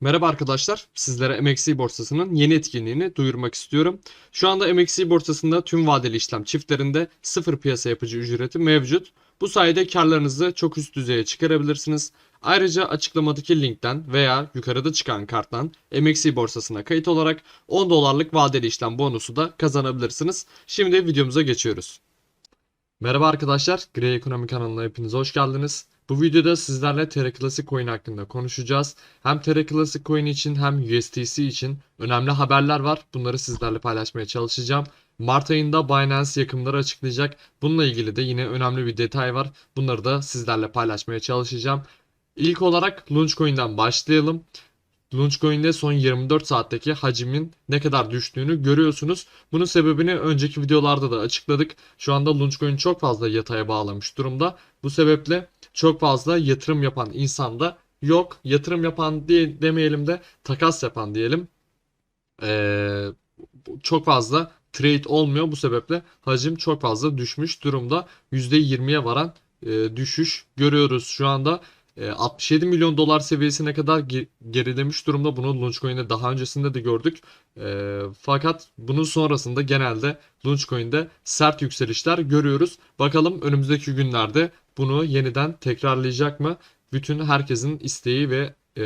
Merhaba arkadaşlar, sizlere MXC borsasının yeni etkinliğini duyurmak istiyorum. Şu anda MXC borsasında tüm vadeli işlem çiftlerinde sıfır piyasa yapıcı ücreti mevcut. Bu sayede karlarınızı çok üst düzeye çıkarabilirsiniz. Ayrıca açıklamadaki linkten veya yukarıda çıkan karttan MXC borsasına kayıt olarak 10 dolarlık vadeli işlem bonusu da kazanabilirsiniz. Şimdi videomuza geçiyoruz. Merhaba arkadaşlar, Grey Ekonomi kanalına hepiniz hoş geldiniz. Bu videoda sizlerle Terra Classic Coin hakkında konuşacağız. Hem Terra Classic Coin için hem USDC için önemli haberler var. Bunları sizlerle paylaşmaya çalışacağım. Mart ayında Binance yakımları açıklayacak. Bununla ilgili de yine önemli bir detay var. Bunları da sizlerle paylaşmaya çalışacağım. İlk olarak Launchcoin'den başlayalım. Launchcoin'de son 24 saatteki hacmin ne kadar düştüğünü görüyorsunuz. Bunun sebebini önceki videolarda da açıkladık. Şu anda Launchcoin çok fazla yataya bağlamış durumda. Bu sebeple çok fazla yatırım yapan insan da yok. Yatırım yapan diye demeyelim de takas yapan diyelim. Ee, çok fazla trade olmuyor. Bu sebeple hacim çok fazla düşmüş durumda. %20'ye varan e, düşüş görüyoruz şu anda. E, 67 milyon dolar seviyesine kadar ge- gerilemiş durumda. Bunu Launchcoin'de daha öncesinde de gördük. E, fakat bunun sonrasında genelde Launchcoin'de sert yükselişler görüyoruz. Bakalım önümüzdeki günlerde bunu yeniden tekrarlayacak mı? Bütün herkesin isteği ve e,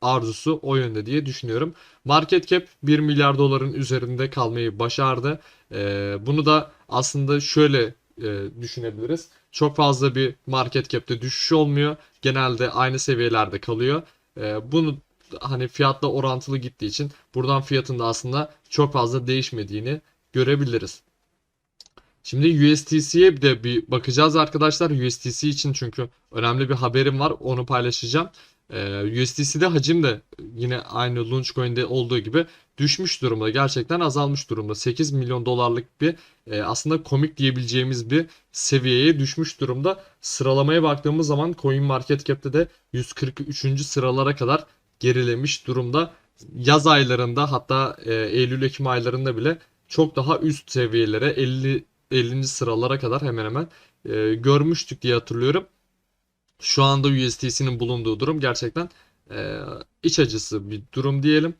arzusu o yönde diye düşünüyorum. Market cap 1 milyar doların üzerinde kalmayı başardı. E, bunu da aslında şöyle e, düşünebiliriz. Çok fazla bir market cap'te düşüş olmuyor. Genelde aynı seviyelerde kalıyor. E, bunu hani fiyatla orantılı gittiği için buradan fiyatın da aslında çok fazla değişmediğini görebiliriz. Şimdi USDC'ye bir de bir bakacağız arkadaşlar. USDC için çünkü önemli bir haberim var. Onu paylaşacağım. Ee, USDC'de hacim de yine aynı Launchcoin'de olduğu gibi düşmüş durumda. Gerçekten azalmış durumda. 8 milyon dolarlık bir e, aslında komik diyebileceğimiz bir seviyeye düşmüş durumda. Sıralamaya baktığımız zaman CoinMarketCap'te de 143. sıralara kadar gerilemiş durumda. Yaz aylarında hatta e, Eylül-Ekim aylarında bile çok daha üst seviyelere 50 50. sıralara kadar hemen hemen e, görmüştük diye hatırlıyorum. Şu anda USDC'nin bulunduğu durum gerçekten e, iç acısı bir durum diyelim.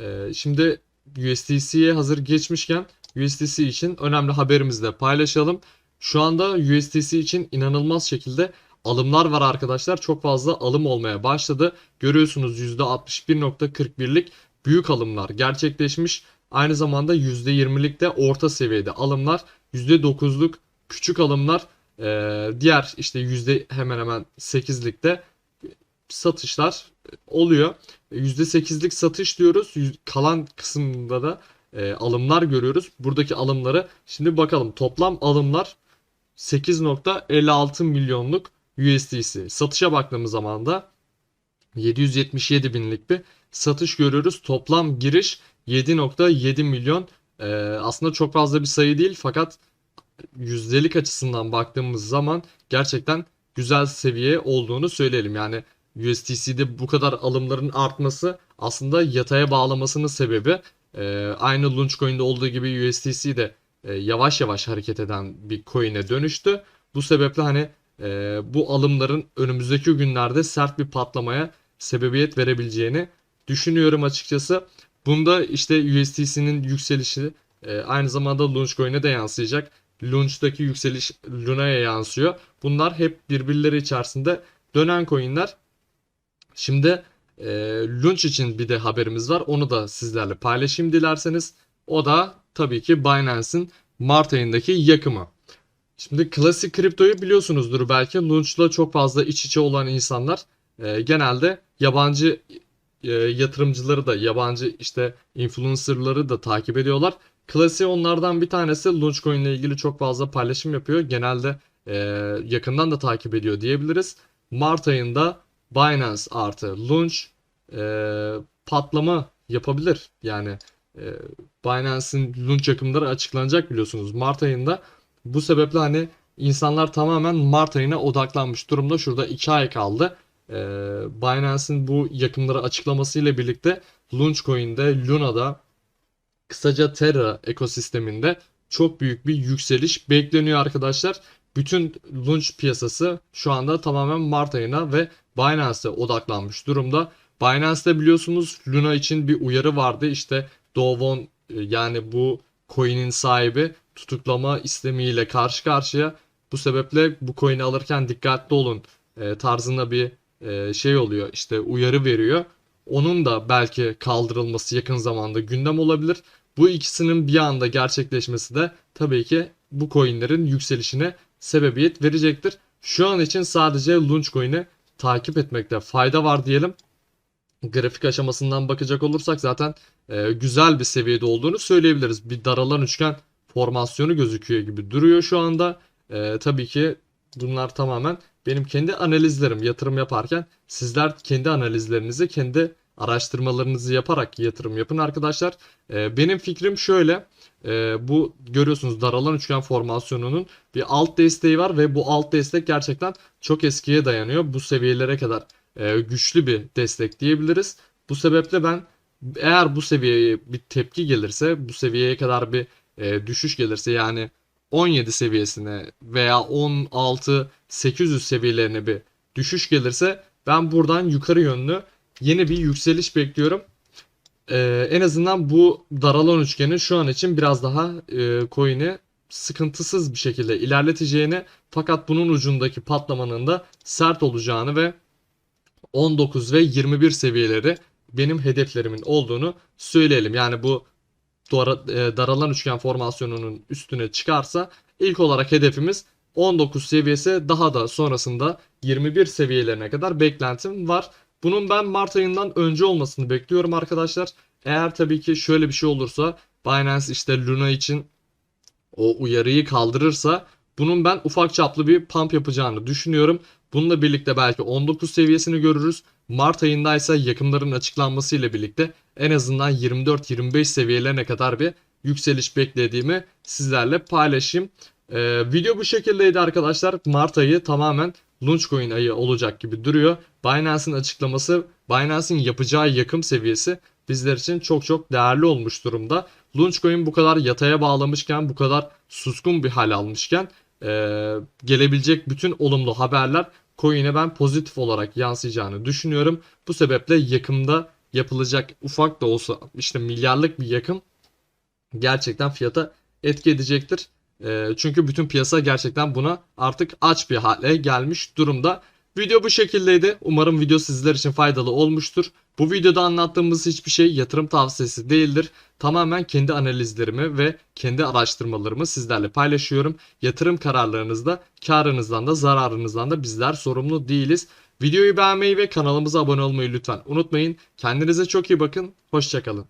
E, şimdi USDC'ye hazır geçmişken USDC için önemli haberimizi de paylaşalım. Şu anda USDC için inanılmaz şekilde alımlar var arkadaşlar. Çok fazla alım olmaya başladı. Görüyorsunuz %61.41'lik büyük alımlar gerçekleşmiş. Aynı zamanda %20'lik de orta seviyede alımlar, %9'luk küçük alımlar, ee, diğer işte yüzde hemen hemen 8'likte satışlar oluyor. %8'lik satış diyoruz. Kalan kısımda da e, alımlar görüyoruz. Buradaki alımları şimdi bakalım. Toplam alımlar 8.56 milyonluk USDC. Satışa baktığımız zaman da 777 binlik bir satış görüyoruz. Toplam giriş 7.7 milyon. Ee, aslında çok fazla bir sayı değil fakat yüzdelik açısından baktığımız zaman gerçekten güzel seviye olduğunu söyleyelim. Yani USDC'de bu kadar alımların artması aslında yataya bağlamasının sebebi. Ee, aynı Launchcoin'de olduğu gibi USDC de e, yavaş yavaş hareket eden bir coin'e dönüştü. Bu sebeple hani e, bu alımların önümüzdeki günlerde sert bir patlamaya sebebiyet verebileceğini düşünüyorum açıkçası. Bunda işte USDC'nin yükselişi e, aynı zamanda Launchcoin'e de yansıyacak. Launch'taki yükseliş Luna'ya yansıyor. Bunlar hep birbirleri içerisinde dönen coin'ler. Şimdi e, Launch için bir de haberimiz var. Onu da sizlerle paylaşayım dilerseniz. O da tabii ki Binance'in Mart ayındaki yakımı. Şimdi klasik kriptoyu biliyorsunuzdur belki. Launch'la çok fazla iç içe olan insanlar e, genelde yabancı e, yatırımcıları da yabancı işte influencerları da takip ediyorlar. Klasiği onlardan bir tanesi Launchcoin ile ilgili çok fazla paylaşım yapıyor. Genelde e, yakından da takip ediyor diyebiliriz. Mart ayında Binance artı Launch e, patlama yapabilir. Yani e, Binance'in Launch yakımları açıklanacak biliyorsunuz Mart ayında. Bu sebeple hani insanlar tamamen Mart ayına odaklanmış durumda. Şurada 2 ay kaldı. E, Binance'in bu yakımları açıklamasıyla birlikte Launchcoin'de, Luna'da kısaca Terra ekosisteminde çok büyük bir yükseliş bekleniyor arkadaşlar. Bütün launch piyasası şu anda tamamen Mart ayına ve Binance'e odaklanmış durumda. Binance'te biliyorsunuz Luna için bir uyarı vardı. İşte Dovon e, yani bu coin'in sahibi tutuklama istemiyle karşı karşıya. Bu sebeple bu coin'i alırken dikkatli olun e, tarzında bir e, şey oluyor. İşte uyarı veriyor. Onun da belki kaldırılması yakın zamanda gündem olabilir. Bu ikisinin bir anda gerçekleşmesi de tabii ki bu coinlerin yükselişine sebebiyet verecektir. Şu an için sadece Launchcoin'i takip etmekte fayda var diyelim. Grafik aşamasından bakacak olursak zaten e, güzel bir seviyede olduğunu söyleyebiliriz. Bir daralan üçgen formasyonu gözüküyor gibi duruyor şu anda. E, tabii ki bunlar tamamen benim kendi analizlerim yatırım yaparken sizler kendi analizlerinizi kendi araştırmalarınızı yaparak yatırım yapın arkadaşlar. E, benim fikrim şöyle e, bu görüyorsunuz daralan üçgen formasyonunun bir alt desteği var ve bu alt destek gerçekten çok eskiye dayanıyor. Bu seviyelere kadar e, güçlü bir destek diyebiliriz. Bu sebeple ben eğer bu seviyeye bir tepki gelirse, bu seviyeye kadar bir e, düşüş gelirse yani 17 seviyesine veya 16 800 seviyelerine bir düşüş gelirse ben buradan yukarı yönlü yeni bir yükseliş bekliyorum. Ee, en azından bu daralan üçgenin şu an için biraz daha e, coin'i sıkıntısız bir şekilde ilerleteceğini fakat bunun ucundaki patlamanın da sert olacağını ve 19 ve 21 seviyeleri benim hedeflerimin olduğunu söyleyelim. Yani bu e, daralan üçgen formasyonunun üstüne çıkarsa ilk olarak hedefimiz 19 seviyesi daha da sonrasında 21 seviyelerine kadar beklentim var. Bunun ben Mart ayından önce olmasını bekliyorum arkadaşlar. Eğer tabii ki şöyle bir şey olursa Binance işte Luna için o uyarıyı kaldırırsa bunun ben ufak çaplı bir pump yapacağını düşünüyorum. Bununla birlikte belki 19 seviyesini görürüz. Mart ayındaysa yakımların açıklanmasıyla birlikte en azından 24-25 seviyelerine kadar bir yükseliş beklediğimi sizlerle paylaşayım. Ee, video bu şekildeydi arkadaşlar. Mart ayı tamamen Launchcoin ayı olacak gibi duruyor. Binance'in açıklaması, Binance'in yapacağı yakım seviyesi bizler için çok çok değerli olmuş durumda. Launchcoin bu kadar yataya bağlamışken, bu kadar suskun bir hal almışken e, gelebilecek bütün olumlu haberler coin'e ben pozitif olarak yansıyacağını düşünüyorum. Bu sebeple yakımda yapılacak ufak da olsa işte milyarlık bir yakım gerçekten fiyata etki edecektir. E, çünkü bütün piyasa gerçekten buna artık aç bir hale gelmiş durumda. Video bu şekildeydi. Umarım video sizler için faydalı olmuştur. Bu videoda anlattığımız hiçbir şey yatırım tavsiyesi değildir. Tamamen kendi analizlerimi ve kendi araştırmalarımı sizlerle paylaşıyorum. Yatırım kararlarınızda karınızdan da zararınızdan da bizler sorumlu değiliz. Videoyu beğenmeyi ve kanalımıza abone olmayı lütfen unutmayın. Kendinize çok iyi bakın. Hoşçakalın.